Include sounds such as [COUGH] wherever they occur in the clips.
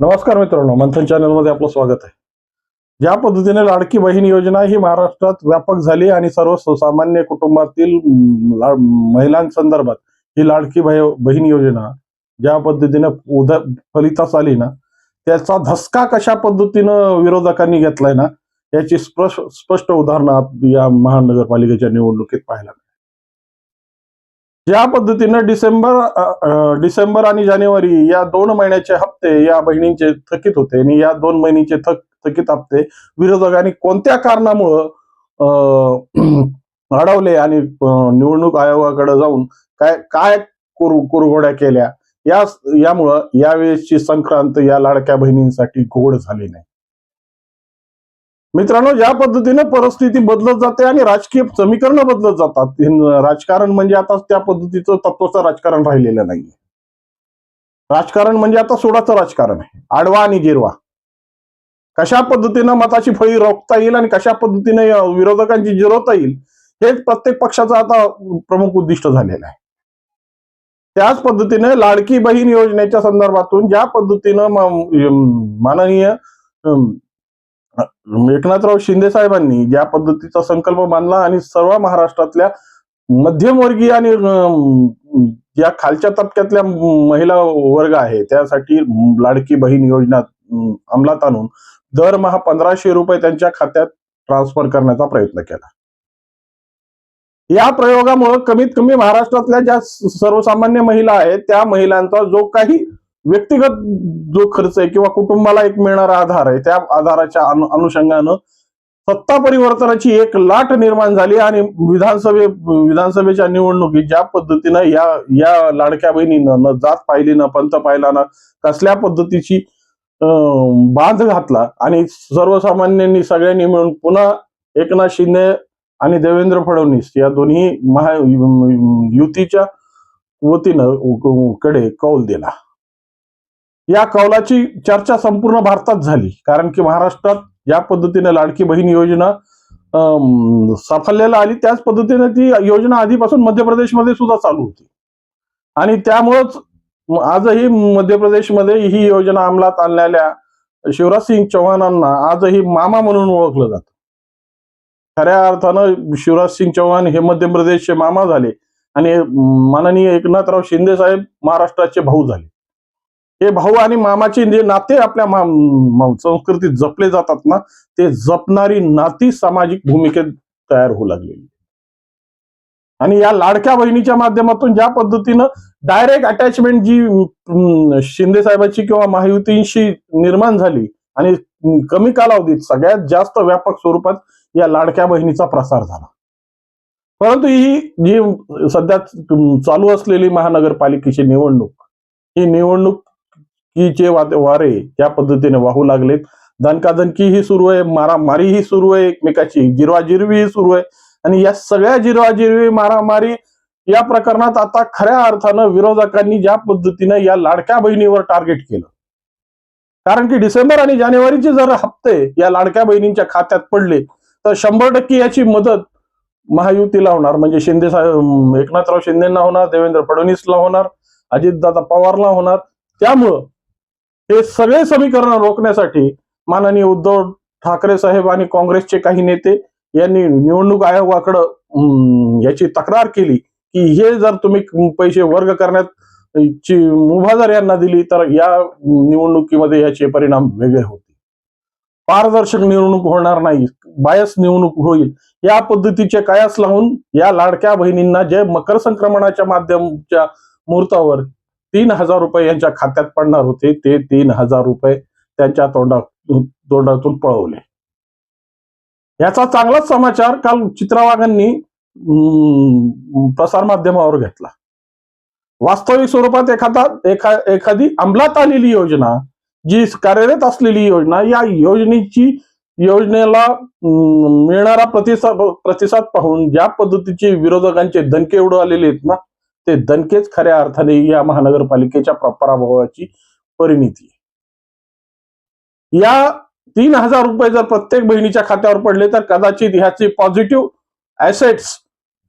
नमस्कार मित्रांनो मंथन चॅनलमध्ये आपलं स्वागत आहे. ज्या पद्धतीने लाडकी बहीण योजना ही महाराष्ट्रात व्यापक झाली आणि सर्व सामान्य कुटुंबातील महिलांसंदर्भात ही लाडकी बहीण योजना ज्या पद्धतीने उद फलितास आली ना त्याचा धसका कशा पद्धतीनं विरोधकांनी घेतलाय ना याची स्पष्ट स्पष्ट उदाहरणं या महानगरपालिकेच्या निवडणुकीत पाहायला या पद्धतीनं डिसेंबर डिसेंबर आणि जानेवारी या दोन महिन्याचे हप्ते या बहिणींचे थकीत होते आणि या दोन महिन्याचे थक थकीत हप्ते विरोधकांनी कोणत्या कारणामुळं [CLEARS THROAT] अडवले आणि निवडणूक आयोगाकडे जाऊन काय काय कुरु कुरघोड्या केल्या? या यामुळं यावेळेसची संक्रांत या लाडक्या बहिणींसाठी गोड झाली नाही. मित्रांनो ज्या पद्धतीने परिस्थिती बदलत जाते आणि राजकीय समीकरणं बदलत जातात. राजकारण म्हणजे आता त्या पद्धतीचं तत्वाचं राजकारण राहिलेलं नाही राजकारण म्हणजे आता सोडाचं राजकारण आहे. आडवा आणि जिरवा कशा पद्धतीनं मताची फळी रोखता येईल आणि कशा पद्धतीने विरोधकांची जिरवता येईल हेच प्रत्येक पक्षाचं आता प्रमुख उद्दिष्ट झालेलं आहे. त्याच पद्धतीने लाडकी बहीण योजनेच्या संदर्भातून ज्या पद्धतीनं माननीय एकनाथराव शिंदे साहेबांनी ज्या पद्धतीचा संकल्प मानला आणि सर्व महाराष्ट्रातल्या मध्यमवर्गीय आणि ज्या खालच्या तबक्यातल्या महिला वर्ग आहे त्यासाठी लाडकी बहीण योजना अंमलात आणून दरमहा पंधराशे रुपये त्यांच्या खात्यात ट्रान्सफर करण्याचा प्रयत्न केला. या प्रयोगामुळे कमीत कमी महाराष्ट्रातल्या ज्या सर्वसामान्य महिला आहेत त्या महिलांचा जो काही व्यक्तिगत जो खर्च आहे किंवा कुटुंबाला एक मिळणारा आधार आहे त्या आधाराच्या अनुषंगानं सत्ता परिवर्तनाची एक लाट निर्माण झाली आणि विधानसभे विधानसभेच्या निवडणुकीत ज्या पद्धतीनं या या लाडक्या बहिणीनं न जात पाहिली ना पंत पाहिला ना कसल्या पद्धतीची अं, बांध घातला आणि सर्वसामान्यांनी सगळ्यांनी मिळून पुन्हा एकनाथ शिंदे आणि देवेंद्र फडणवीस या दोन्ही महा युतीच्या वतीनं कडे कौल दिला. या कौलाची चर्चा संपूर्ण भारतात झाली. कारण की महाराष्ट्रात ज्या पद्धतीने लाडकी बहीण योजना अम, साफल्याला आली. त्याच पद्धतीने ती योजना आधीपासून मध्य प्रदेशमध्ये सुद्धा चालू होती. आणि त्यामुळंच आजही मध्य प्रदेशमध्ये ही योजना अंमलात आणलेल्या शिवराज सिंग चौहानांना आजही मामा म्हणून ओळखलं जात. खऱ्या अर्थानं शिवराज सिंग चौहान हे मध्य प्रदेशचे मामा झाले. आणि माननीय एकनाथराव शिंदे साहेब महाराष्ट्राचे भाऊ झाले. हे भाऊ आणि मामाचे जे नाते आपल्या मा- संस्कृतीत जपले जातात ना ते जपणारी नाती सामाजिक भूमिकेत तयार होऊ लागलेली. आणि या लाडक्या बहिणीच्या माध्यमातून ज्या पद्धतीनं डायरेक्ट अटॅचमेंट जी शिंदे साहेबांची किंवा महायुतींशी निर्माण झाली आणि कमी कालावधीत सगळ्यात जास्त व्यापक स्वरूपात या लाडक्या बहिणीचा प्रसार झाला. परंतु ही जी सध्या चालू असलेली महानगरपालिकेची निवडणूक ही निवडणूक वा- वारे या पद्धतीने वाहू लागलेत. दणकादणकी ही सुरू आहे मारामारी ही सुरू आहे एकमेकाची जिरवाजिरवी ही सुरू आहे. आणि या सगळ्या जिरवाजिरवी मारामारी या प्रकरणात आता खऱ्या अर्थानं विरोधकांनी ज्या पद्धतीनं या लाडक्या बहिणीवर टार्गेट केलं. कारण की डिसेंबर आणि जानेवारीचे जर हप्ते या लाडक्या बहिणींच्या खात्यात पडले तर शंभर टक्के याची मदत महायुतीला होणार. म्हणजे शिंदे साहेब एकनाथराव शिंदेना होणार देवेंद्र फडणवीसला होणार अजितदादा पवारला होणार. त्यामुळं हे सगळे समीकरण रोखण्यासाठी माननीय उद्धव ठाकरे साहेब आणि काँग्रेसचे काही नेते यांनी निवडणूक आयोगाकडं याची तक्रार केली की हे जर तुम्ही पैसे वर्ग करण्यात ची मुभा जर यांना दिली तर या निवडणुकीमध्ये याचे परिणाम वेगळे होतील. पारदर्शक निवडणूक होणार नाही बायस निवडणूक होईल. या पद्धतीचे कायास लावून या लाडक्या बहिणींना जे मकर संक्रमणाच्या माध्यमच्या मुहूर्तावर तीन हजार रुपये यांच्या खात्यात पडणार होते. ते तीन हजार रुपये त्यांच्या तोंडा तोंडातून पळवले. याचा चांगलाच समाचार काल चित्रावागांनी प्रसारमाध्यमावर घेतला. वास्तविक स्वरूपात एखादा एखा एखादी अंमलात आलेली योजना जी कार्यरत असलेली योजना या योजनेची योजनेला मिळणारा प्रतिसाद प्रतिसाद पाहून ज्या पद्धतीचे विरोधकांचे दणके उडवलेले आहेत ना ते दणकेच खऱ्या अर्थाने या महानगरपालिकेच्या पराभवाची परिणिती या तीन हजार रुपये जर प्रत्येक बहिणीच्या खात्यावर पडले तर कदाचित ह्याचे पॉझिटिव्ह ऍसेट्स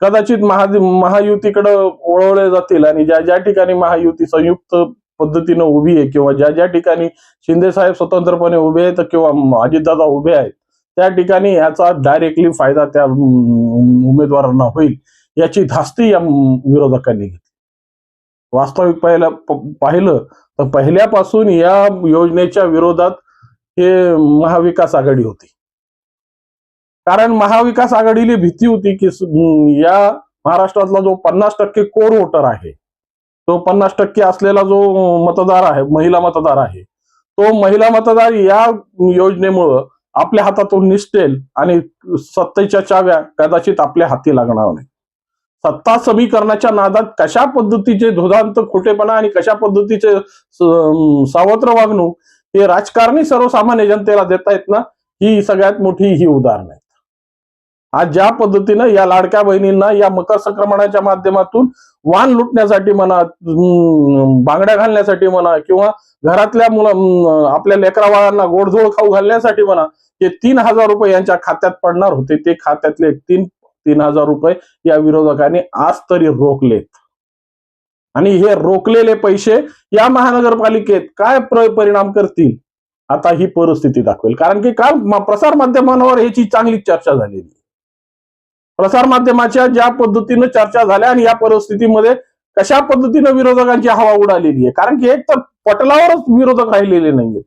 कदाचित महा महायुतीकडे ओळवले जातील आणि ज्या ज्या ठिकाणी महायुती संयुक्त पद्धतीनं उभी आहे किंवा ज्या ज्या ठिकाणी शिंदे साहेब स्वतंत्रपणे उभे आहेत किंवा अजितदादा उभे आहेत त्या ठिकाणी याचा डायरेक्टली फायदा त्या उमेदवारांना होईल. याची धास्ती या विरोधकांनी घेतली. वास्तविक पाहिलं पाहिलं तर पहिल्यापासून या योजनेच्या विरोधात हे महाविकास आघाडी होती. कारण महाविकास आघाडीला भीती होती की या महाराष्ट्रातला जो पन्नास टक्के कोर वोटर आहे तो पन्नास टक्के असलेला जो मतदार आहे महिला मतदार आहे तो महिला मतदार या योजनेमुळं आपल्या हातातून निसटेल आणि सत्तेच्या चाव्या कदाचित आपल्या हाती लागणार नाही सत्ता समीकरणाच्या नादात कशा पद्धतीचे धोदांत खोटेपणा आणि कशा पद्धतीचे सावत्र वागणूक हे राजकारणी सर्वसामान्य जनतेला देतायत ना? ही सगळ्यात मोठी ही उदाहरण आहे आज ज्या पद्धतीनं या लाडक्या बहिणींना या मकर संक्रमणाच्या माध्यमातून वाण लुटण्यासाठी म्हणा अं, बांगड्या घालण्यासाठी म्हणा किंवा घरातल्या मुला आपल्या लेकरा बाळांना गोडधोड खाऊ घालण्यासाठी म्हणा ते तीन हजार रुपये यांच्या खात्यात पडणार होते. ते खात्यातले तीन तीन हजार रुपये या विरोधकांनी आज तरी रोखलेत. आणि हे रोखलेले पैसे या महानगरपालिकेत काय प्र- परिणाम करतील? आता ही परिस्थिती दाखवेल. कारण की काल प्रसार माध्यमांवर याची चांगली चर्चा झालेली आहे. प्रसार माध्यमाच्या ज्या पद्धतीनं चर्चा झाल्या आणि या परिस्थितीमध्ये कशा पद्धतीनं विरोधकांची हवा उडालेली आहे? कारण की एक तर पटलावरच विरोधक राहिलेले नाहीयेत.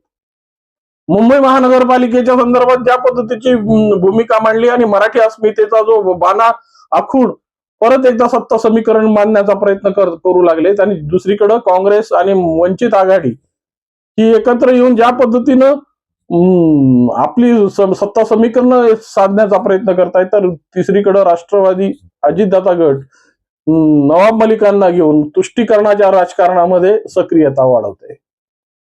मुंबई महानगरपालिकेच्या संदर्भात ज्या पद्धतीची भूमिका मांडली आणि मराठी अस्मितेचा जो बाणा आखून परत एकदा सत्ता समीकरण मांडण्याचा प्रयत्न कर- करू लागलेत. आणि दुसरीकडे काँग्रेस आणि वंचित आघाडी ही एकत्र येऊन ज्या पद्धतीनं आपली सत्ता समीकरण साधण्याचा प्रयत्न करतायत तर तिसरीकडे राष्ट्रवादी अजितदादा गट नवाब मलिकांना घेऊन तुष्टीकरणाच्या राजकारणामध्ये सक्रियता वाढवते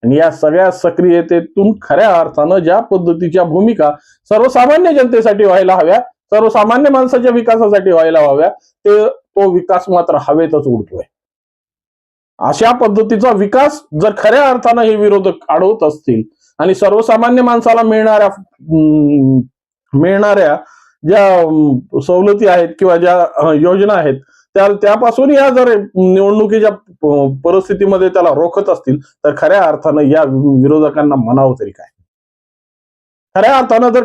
आणि या सगळ्या सक्रियतेतून खऱ्या अर्थानं ज्या पद्धतीच्या भूमिका सर्वसामान्य जनतेसाठी व्हायला हव्या सर्वसामान्य माणसाच्या विकासासाठी व्हायला हव्या ते तो विकास मात्र हवेतच उडतोय. अशा पद्धतीचा विकास जर खऱ्या अर्थानं हे विरोधक अडवत असतील आणि सर्वसामान्य माणसाला मिळणाऱ्या मिळणाऱ्या ज्या सवलती आहेत किंवा ज्या योजना आहेत त्या त्यापासून या जर निवडणुकीच्या परिस्थितीमध्ये त्याला रोखत असतील तर खऱ्या अर्थानं या विरोधकांना म्हणावं तरी काय? खऱ्या अर्थानं जर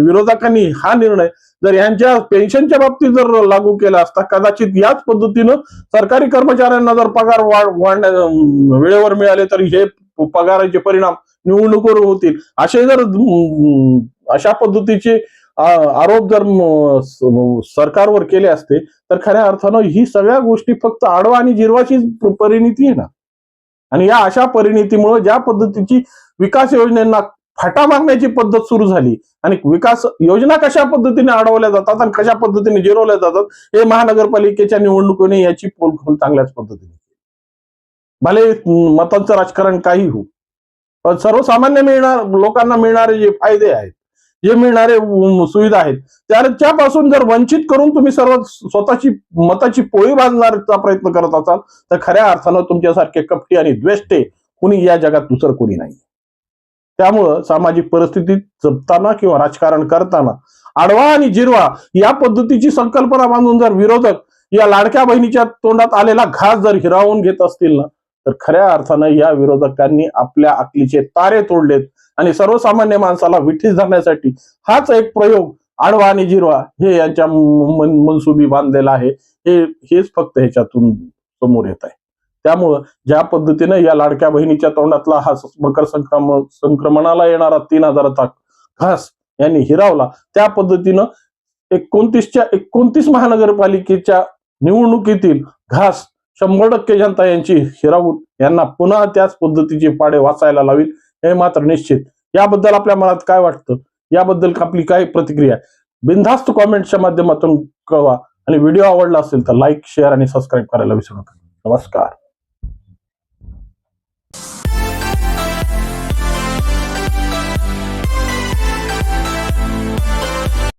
विरोधकांनी हा निर्णय जर यांच्या पेन्शनच्या बाबतीत जर लागू केला असता कदाचित याच पद्धतीनं सरकारी कर्मचाऱ्यांना जर पगार वाढ वाढण्या वेळेवर मिळाले तर हे पगाराचे परिणाम निवडणुकीवर होतील. असे जर अशा पद्धतीचे आरोप जर सरकारवर केले असते तर खऱ्या अर्थानं ही सगळ्या गोष्टी फक्त आडवा आणि जिरवाची परिणिती आहे ना. आणि या अशा परिणितीमुळे ज्या पद्धतीची विकास योजनांना फाटा मागण्याची पद्धत सुरू झाली आणि विकास योजना कशा पद्धतीने अडवल्या जातात आणि कशा पद्धतीने जिरवल्या जातात हे महानगरपालिकेच्या निवडणुकीने याची पोलखोल चांगल्याच पद्धतीने भले मतांचं राजकारण काही हो पण सर्वसामान्य मिळणार लोकांना मिळणारे जे फायदे आहेत जे मिळणारे सुविधा आहेत. त्याच्यापासून जर वंचित करून तुम्ही सर्व स्वतःची मताची पोळी भाजण्याचा प्रयत्न करत असाल तर खऱ्या अर्थानं तुमच्यासारखे कपटी आणि द्वेष्टे कुणी या जगात दुसरं कोणी नाही. त्यामुळं सामाजिक परिस्थिती जपताना किंवा राजकारण करताना आडवा आणि जिरवा या पद्धतीची संकल्पना बांधून जर विरोधक या लाडक्या बहिणीच्या तोंडात आलेला घास जर हिरावून घेत असतील ना तर खऱ्या अर्थानं या विरोधकांनी आपल्या अकलीचे तारे तोडलेत आणि सर्वसामान्य माणसाला विठीस धरण्यासाठी हाच एक प्रयोग आडवा आणि जिरवा हे यांच्या मनसुबी बांधलेला आहे. हे हेच फक्त ह्याच्यातून समोर येत आहे. त्यामुळं ज्या पद्धतीनं या लाडक्या बहिणीच्या तोंडातला हा मकर संक्रमण संक्रमणाला येणारा तीन हजाराचा घास यांनी हिरावला त्या पद्धतीनं एकोणतीसच्या एकोणतीस महानगरपालिकेच्या निवडणुकीतील घास शंभर टक्के जनता यांची हिरावून यांना पुन्हा त्याच पद्धतीचे पाडे वाचायला लावील हे मात्र निश्चित. याबद्दल आपल्या मनात काय वाटतं? याबद्दल आपली काय प्रतिक्रिया आहे? बिनधास्त कॉमेंटच्या माध्यमातून कळवा. आणि व्हिडिओ आवडला असेल तर लाईक शेअर आणि सबस्क्राईब करायला विसरू नका. नमस्कार.